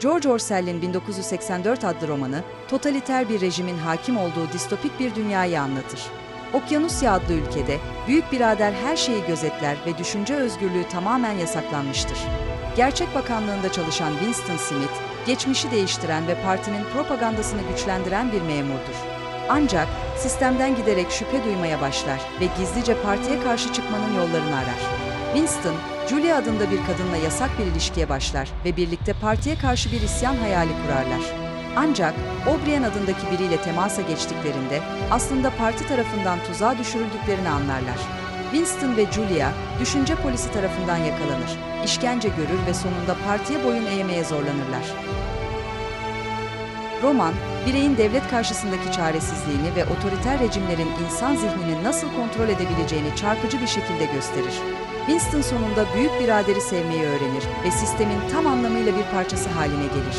George Orwell'in 1984 adlı romanı, totaliter bir rejimin hakim olduğu distopik bir dünyayı anlatır. Okyanusya adlı ülkede büyük birader her şeyi gözetler ve düşünce özgürlüğü tamamen yasaklanmıştır. Gerçek Bakanlığında çalışan Winston Smith, geçmişi değiştiren ve partinin propagandasını güçlendiren bir memurdur. Ancak sistemden giderek şüphe duymaya başlar ve gizlice partiye karşı çıkmanın yollarını arar. Winston, Julia adında bir kadınla yasak bir ilişkiye başlar ve birlikte partiye karşı bir isyan hayali kurarlar. Ancak O'Brien adındaki biriyle temasa geçtiklerinde aslında parti tarafından tuzağa düşürüldüklerini anlarlar. Winston ve Julia, düşünce polisi tarafından yakalanır, işkence görür ve sonunda partiye boyun eğmeye zorlanırlar. Roman, bireyin devlet karşısındaki çaresizliğini ve otoriter rejimlerin insan zihnini nasıl kontrol edebileceğini çarpıcı bir şekilde gösterir. Winston sonunda büyük biraderi sevmeyi öğrenir ve sistemin tam anlamıyla bir parçası haline gelir.